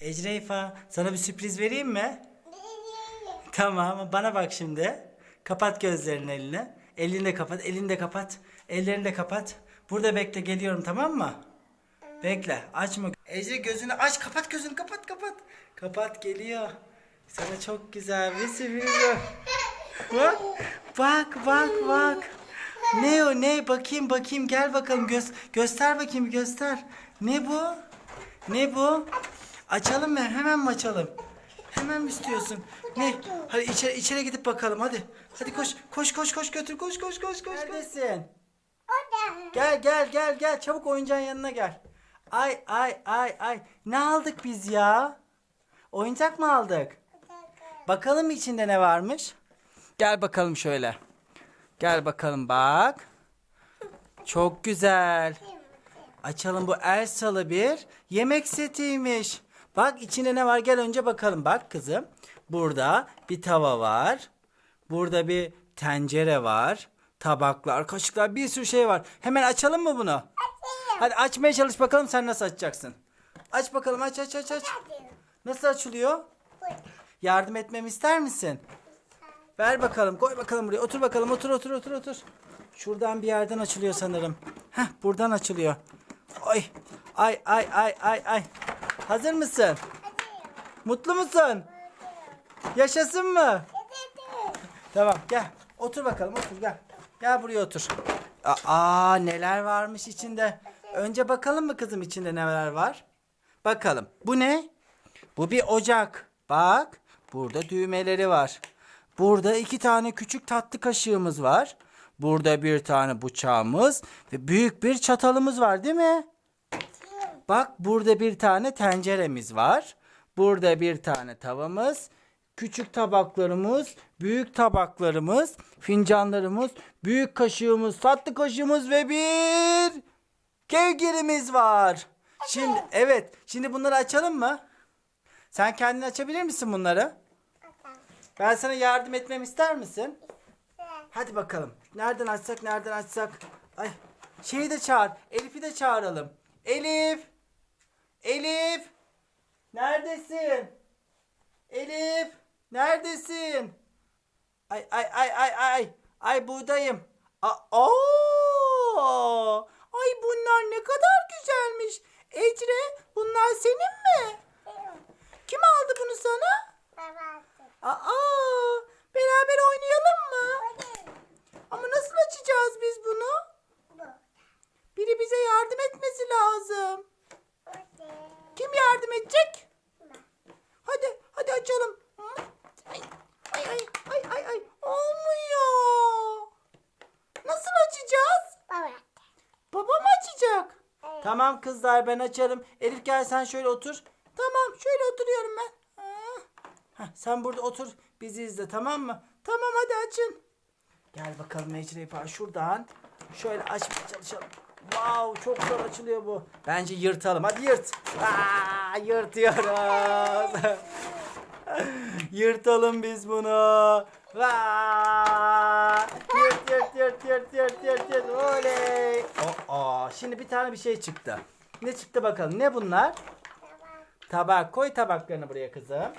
Ecreifa sana bir sürpriz vereyim mi? Tamam bana bak şimdi. Kapat gözlerini elini. Elini de kapat, elini de kapat. Ellerini de kapat. Burada bekle geliyorum tamam mı? Bekle açma. Ece gözünü aç kapat gözünü kapat kapat. Kapat geliyor. Sana çok güzel bir sürpriz var. Bak bak bak bak. Ne o ne bakayım bakayım gel bakalım göz göster bakayım göster. Ne bu? Ne bu? Açalım mı? Hemen mi açalım? Hemen mi istiyorsun? Ne? Hadi içeri, içeri gidip bakalım hadi. Hadi koş koş koş koş götür koş koş koş koş. Neredesin? Gel gel gel gel çabuk oyuncağın yanına gel. Ay ay ay ay ne aldık biz ya? Oyuncak mı aldık? Bakalım içinde ne varmış? Gel bakalım şöyle. Gel bakalım bak. Çok güzel. Açalım bu Elsa'lı bir yemek setiymiş. Bak içinde ne var gel önce bakalım. Bak kızım. Burada bir tava var. Burada bir tencere var. Tabaklar, kaşıklar bir sürü şey var. Hemen açalım mı bunu? Hadi açmaya çalış bakalım sen nasıl açacaksın. Aç bakalım aç aç aç aç. Nasıl açılıyor? Yardım etmemi ister misin? Ver bakalım koy bakalım buraya otur bakalım otur otur otur otur. Şuradan bir yerden açılıyor sanırım. Heh buradan açılıyor. Ay ay ay ay ay ay. Hazır mısın? Mutlu musun? Yaşasın mı? Tamam gel. Otur bakalım otur gel. Gel buraya otur. Aa neler varmış içinde. Önce bakalım mı kızım içinde neler var? Bakalım. Bu ne? Bu bir ocak. Bak. Burada düğmeleri var. Burada iki tane küçük tatlı kaşığımız var. Burada bir tane bıçağımız ve büyük bir çatalımız var değil mi? Bak burada bir tane tenceremiz var. Burada bir tane tavamız, küçük tabaklarımız, büyük tabaklarımız, fincanlarımız, büyük kaşığımız, tatlı kaşığımız ve bir kevgirimiz var. Şimdi evet, şimdi bunları açalım mı? Sen kendin açabilir misin bunları? Ben sana yardım etmemi ister misin? Hadi bakalım. Nereden açsak, nereden açsak? Ay, şeyi de çağır. Elif'i de çağıralım. Elif! Elif! Neredesin? Elif! Neredesin? Ay ay ay ay ay. Ay buradayım. A Oo! Ay bunlar ne kadar güzelmiş. Ecre bunlar senin mi? Kim aldı bunu sana? Aa! Beraber oynayalım mı? Ama nasıl açacağız biz bunu? Biri bize yardım etmesi lazım. Kim yardım edecek? Hadi, hadi açalım. Ay, ay, ay, ay, ay, ay. Olmuyor. Nasıl açacağız? Babam açacak. Tamam kızlar ben açarım. Elif gel sen şöyle otur. Tamam şöyle oturuyorum ben. Heh, sen burada otur bizi izle tamam mı? Tamam hadi açın. Gel bakalım Ecre şuradan. Şöyle açmaya çalışalım. Wow çok zor açılıyor bu. Bence yırtalım. Hadi yırt. Aa, yırtıyoruz. Yırtalım biz bunu. Vaa! Yırt yırt yırt yırt yırt yırt yırt. Oley. Aa, şimdi bir tane bir şey çıktı. Ne çıktı bakalım? Ne bunlar? Tabak. Koy tabaklarını buraya kızım.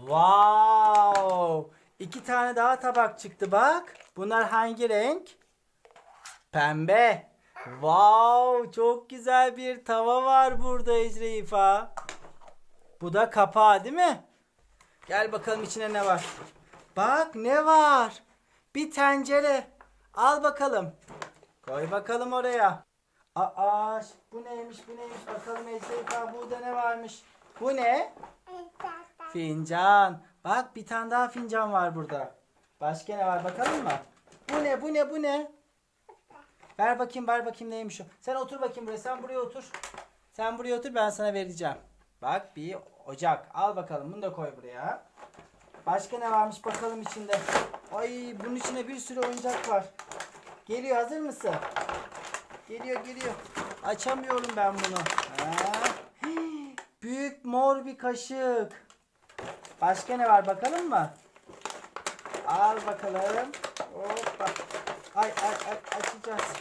Wow! İki tane daha tabak çıktı bak. Bunlar hangi renk? Pembe. Wow! Çok güzel bir tava var burada Ecre İfa. Bu da kapağı değil mi? Gel bakalım içine ne var. Bak ne var? Bir tencere. Al bakalım. Koy bakalım oraya. Aa, bu neymiş bu neymiş bakalım Ecre İfa burada ne varmış? Bu ne? Fincan. Bak bir tane daha fincan var burada. Başka ne var bakalım mı? Bu ne bu ne bu ne? Ver bakayım ver bakayım neymiş o. Sen otur bakayım buraya sen buraya otur. Sen buraya otur ben sana vereceğim. Bak bir ocak. Al bakalım bunu da koy buraya. Başka ne varmış bakalım içinde. Ay bunun içine bir sürü oyuncak var. Geliyor hazır mısın? Geliyor geliyor. Açamıyorum ben bunu. Büyük mor bir kaşık. Başka ne var bakalım mı? Al bakalım. Hoppa. Ay ay ay açacağız.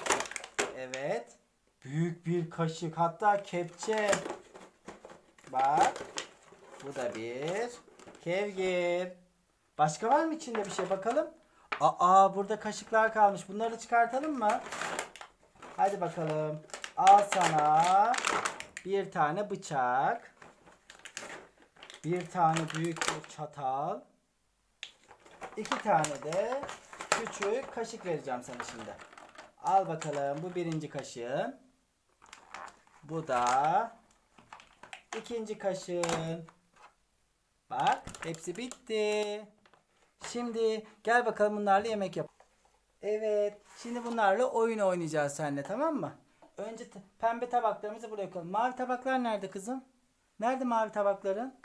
Evet. Büyük bir kaşık hatta kepçe. Bak. Bu da bir. Kevgir. Başka var mı içinde bir şey bakalım? Aa burada kaşıklar kalmış. Bunları çıkartalım mı? Hadi bakalım. Al sana bir tane bıçak. Bir tane büyük bir çatal. iki tane de küçük kaşık vereceğim sana şimdi. Al bakalım bu birinci kaşığın. Bu da ikinci kaşığın. Bak hepsi bitti. Şimdi gel bakalım bunlarla yemek yap. Evet. Şimdi bunlarla oyun oynayacağız seninle tamam mı? Önce pembe tabaklarımızı buraya koyalım. Mavi tabaklar nerede kızım? Nerede mavi tabakların?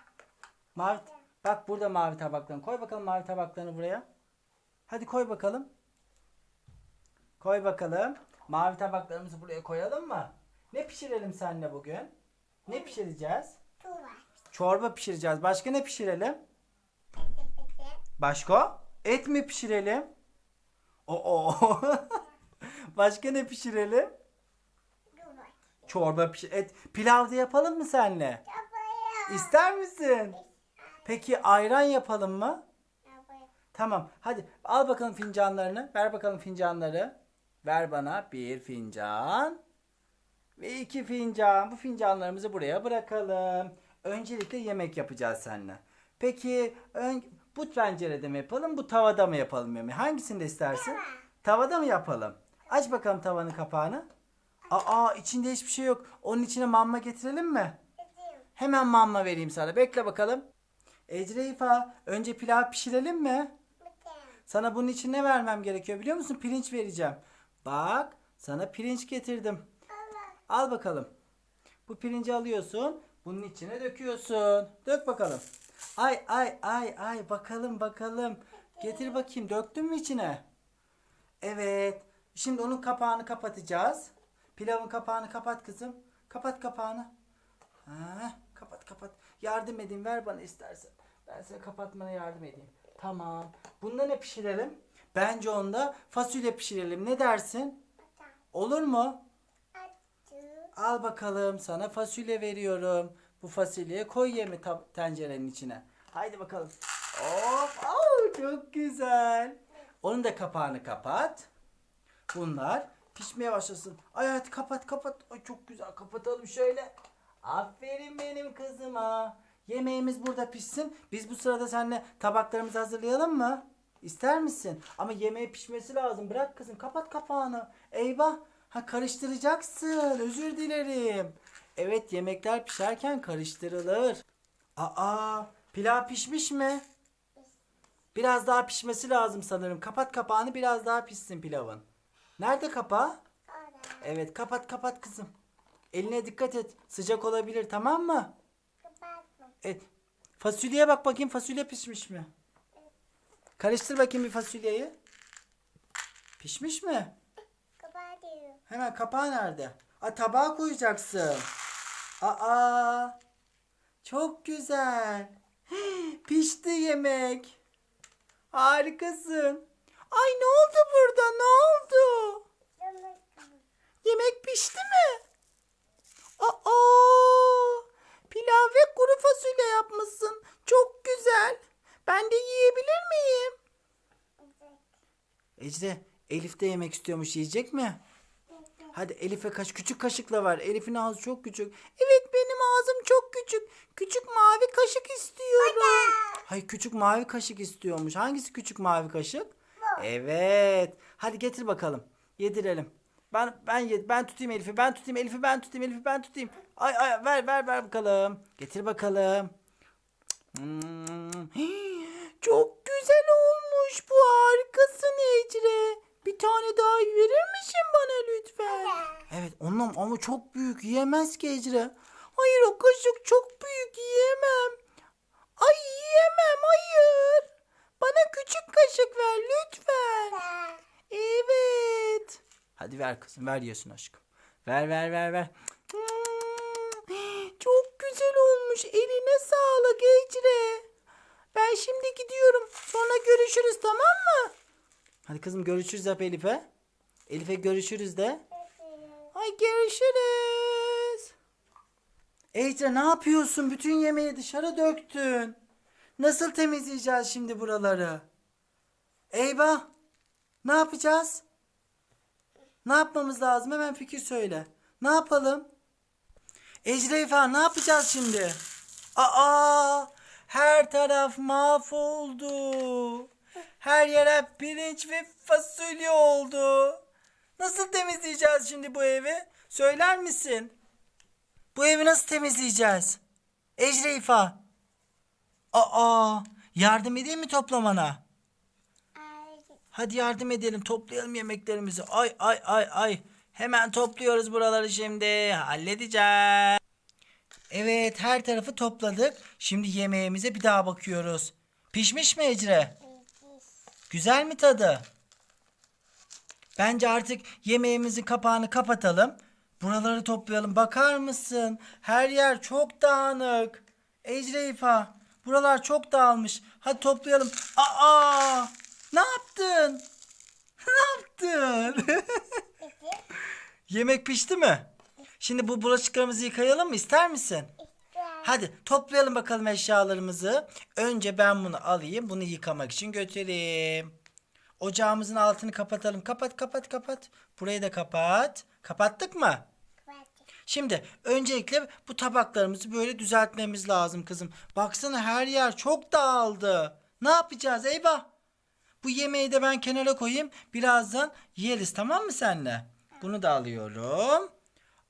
Mavi Bak burada mavi tabakların. Koy bakalım mavi tabaklarını buraya. Hadi koy bakalım. Koy bakalım. Mavi tabaklarımızı buraya koyalım mı? Ne pişirelim seninle bugün? Ne pişireceğiz? Çorba pişireceğiz. Başka ne pişirelim? Başka? Et mi pişirelim? Oo. Başka ne pişirelim? Çorba pişir. Et. Pilav da yapalım mı senle? İster misin? Peki ayran yapalım mı? Tamam. Hadi al bakalım fincanlarını. Ver bakalım fincanları. Ver bana bir fincan. Ve iki fincan. Bu fincanlarımızı buraya bırakalım. Öncelikle yemek yapacağız seninle. Peki ön, bu tencerede mi yapalım, bu tavada mı yapalım yemeği? Hangisinde istersin? Tavada mı yapalım? Aç bakalım tavanın kapağını. Aa içinde hiçbir şey yok. Onun içine mamma getirelim mi? Hemen mamma vereyim sana. Bekle bakalım. Ecre İfa, önce pilav pişirelim mi? Sana bunun için ne vermem gerekiyor biliyor musun? Pirinç vereceğim. Bak, sana pirinç getirdim. Al bakalım. Bu pirinci alıyorsun. Bunun içine döküyorsun. Dök bakalım. Ay ay ay ay bakalım bakalım. Getir bakayım. Döktün mü içine? Evet. Şimdi onun kapağını kapatacağız. Pilavın kapağını kapat kızım. Kapat kapağını. Ha, kapat kapat. Yardım edeyim ver bana istersen. Ben sana kapatmana yardım edeyim. Tamam. Bunda ne pişirelim? Bence onda fasulye pişirelim. Ne dersin? Olur mu? Al bakalım sana fasulye veriyorum. Bu fasulyeyi koy yemi tencerenin içine. Haydi bakalım. Hop, au, çok güzel. Onun da kapağını kapat. Bunlar pişmeye başlasın. Ay hadi kapat kapat. Ay çok güzel kapatalım şöyle. Aferin benim kızıma. Yemeğimiz burada pişsin. Biz bu sırada seninle tabaklarımızı hazırlayalım mı? İster misin? Ama yemeği pişmesi lazım. Bırak kızım kapat kapağını. Eyvah. Ha karıştıracaksın. Özür dilerim. Evet yemekler pişerken karıştırılır. Aa pilav pişmiş mi? Biraz daha pişmesi lazım sanırım. Kapat kapağını biraz daha pişsin pilavın. Nerede kapağı? Evet kapat kapat kızım. Eline dikkat et. Sıcak olabilir tamam mı? Evet. Fasulyeye bak bakayım fasulye pişmiş mi? Karıştır bakayım bir fasulyeyi. Pişmiş mi? Hemen kapağı nerede? Aa tabağa koyacaksın. Aa. Çok güzel. Pişti yemek. Harikasın. Ay ne oldu burada? Ne oldu? Yemek pişti mi? Aa! Pilav ve kuru fasulye yapmışsın. Çok güzel. Ben de yiyebilir miyim? Ecre, Elif de yemek istiyormuş. Yiyecek mi? Hadi Elif'e kaç küçük kaşıkla ver. Elif'in ağzı çok küçük. Evet benim ağzım çok küçük. Küçük mavi kaşık istiyorum. Hayır küçük mavi kaşık istiyormuş. Hangisi küçük mavi kaşık? Evet. Hadi getir bakalım. Yedirelim. Ben ben ben tutayım Elif'i. Ben tutayım Elif'i. Ben tutayım Elif'i. Ben tutayım. Ay ay ver ver ver bakalım. Getir bakalım. Hmm. Çok güzel olmuş bu harikasın Ecre. Bir tane daha verir misin bana lütfen? Evet onunla ama çok büyük yiyemez ki Ecre. Hayır o kaşık çok büyük yiyemem. Ay yiyemem hayır. Bana küçük kaşık ver lütfen. Evet. Hadi ver kızım ver yiyorsun aşkım. Ver ver ver ver. Hmm, Çok güzel olmuş. Eline sağlık Ecre. Ben şimdi gidiyorum. Sonra görüşürüz tamam mı? Hadi kızım görüşürüz yap Elif'e. Elif'e görüşürüz de. Ay görüşürüz. Ece ne yapıyorsun? Bütün yemeği dışarı döktün. Nasıl temizleyeceğiz şimdi buraları? Eyvah! Ne yapacağız? Ne yapmamız lazım? Hemen fikir söyle. Ne yapalım? Ecreyfa ne yapacağız şimdi? Aa! Her taraf mahvoldu. Her yere pirinç ve fasulye oldu. Nasıl temizleyeceğiz şimdi bu evi? Söyler misin? Bu evi nasıl temizleyeceğiz? Ecreyfa. Aa! Yardım edeyim mi toplamana? Hadi yardım edelim. Toplayalım yemeklerimizi. Ay ay ay ay. Hemen topluyoruz buraları şimdi. Halledeceğiz. Evet her tarafı topladık. Şimdi yemeğimize bir daha bakıyoruz. Pişmiş mi Ecre? Güzel mi tadı? Bence artık yemeğimizin kapağını kapatalım. Buraları toplayalım. Bakar mısın? Her yer çok dağınık. Ecre İfa, buralar çok dağılmış. Hadi toplayalım. Aa! Ne yaptın? ne yaptın? Yemek pişti mi? Şimdi bu bulaşıklarımızı yıkayalım mı? İster misin? Hadi toplayalım bakalım eşyalarımızı. Önce ben bunu alayım. Bunu yıkamak için götüreyim. Ocağımızın altını kapatalım. Kapat kapat kapat. Burayı da kapat. Kapattık mı? Şimdi öncelikle bu tabaklarımızı böyle düzeltmemiz lazım kızım. Baksana her yer çok dağıldı. Ne yapacağız Eyvah? Bu yemeği de ben kenara koyayım. Birazdan yeriz tamam mı senle? Bunu da alıyorum.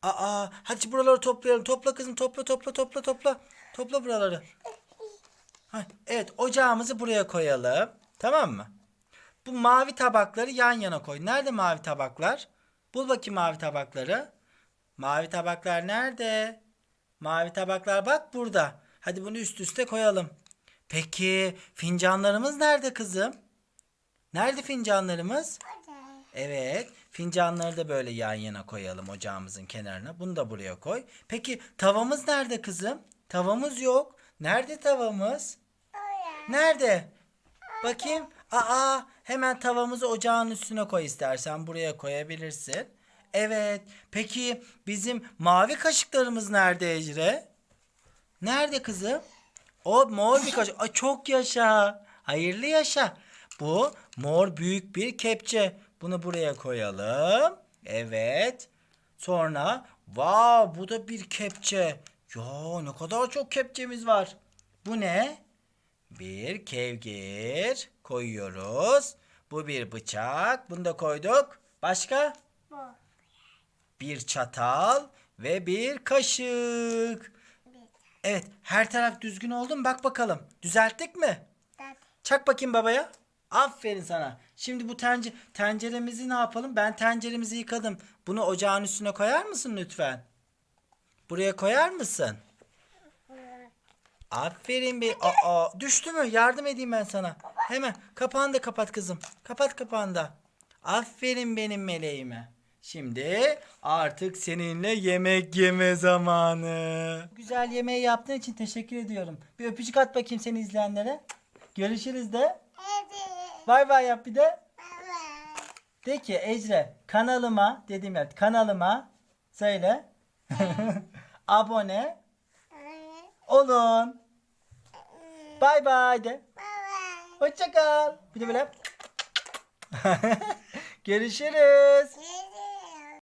Aa, hadi buraları toplayalım. Topla kızım topla topla topla topla. Topla buraları. Ha, evet ocağımızı buraya koyalım. Tamam mı? Bu mavi tabakları yan yana koy. Nerede mavi tabaklar? Bul bakayım mavi tabakları. Mavi tabaklar nerede? Mavi tabaklar bak burada. Hadi bunu üst üste koyalım. Peki fincanlarımız nerede kızım? Nerede fincanlarımız? Evet. Fincanları da böyle yan yana koyalım ocağımızın kenarına. Bunu da buraya koy. Peki tavamız nerede kızım? Tavamız yok. Nerede tavamız? Nerede? Bakayım. Aa, hemen tavamızı ocağın üstüne koy istersen. Buraya koyabilirsin. Evet. Peki bizim mavi kaşıklarımız nerede Ecre? Nerede kızım? O mor bir kaşık. Ay çok yaşa. Hayırlı yaşa. Bu mor büyük bir kepçe. Bunu buraya koyalım. Evet. Sonra vav bu da bir kepçe. Ya ne kadar çok kepçemiz var. Bu ne? Bir kevgir koyuyoruz. Bu bir bıçak. Bunu da koyduk. Başka? Bir çatal ve bir kaşık. Evet, her taraf düzgün oldu mu? Bak bakalım. Düzelttik mi? Çak bakayım babaya. Aferin sana. Şimdi bu tence tenceremizi ne yapalım? Ben tenceremizi yıkadım. Bunu ocağın üstüne koyar mısın lütfen? Buraya koyar mısın? Aferin be. Aa, düştü mü? Yardım edeyim ben sana. Hemen kapağını da kapat kızım. Kapat kapağını da. Aferin benim meleğime. Şimdi artık seninle yemek yeme zamanı. Güzel yemeği yaptığın için teşekkür ediyorum. Bir öpücük at bakayım seni izleyenlere. Görüşürüz de. Bay bay yap bir de. De ki Ecre kanalıma dedim ya kanalıma söyle. Abone olun. Bay bay de. Hoşça kal. Bir de böyle. Görüşürüz.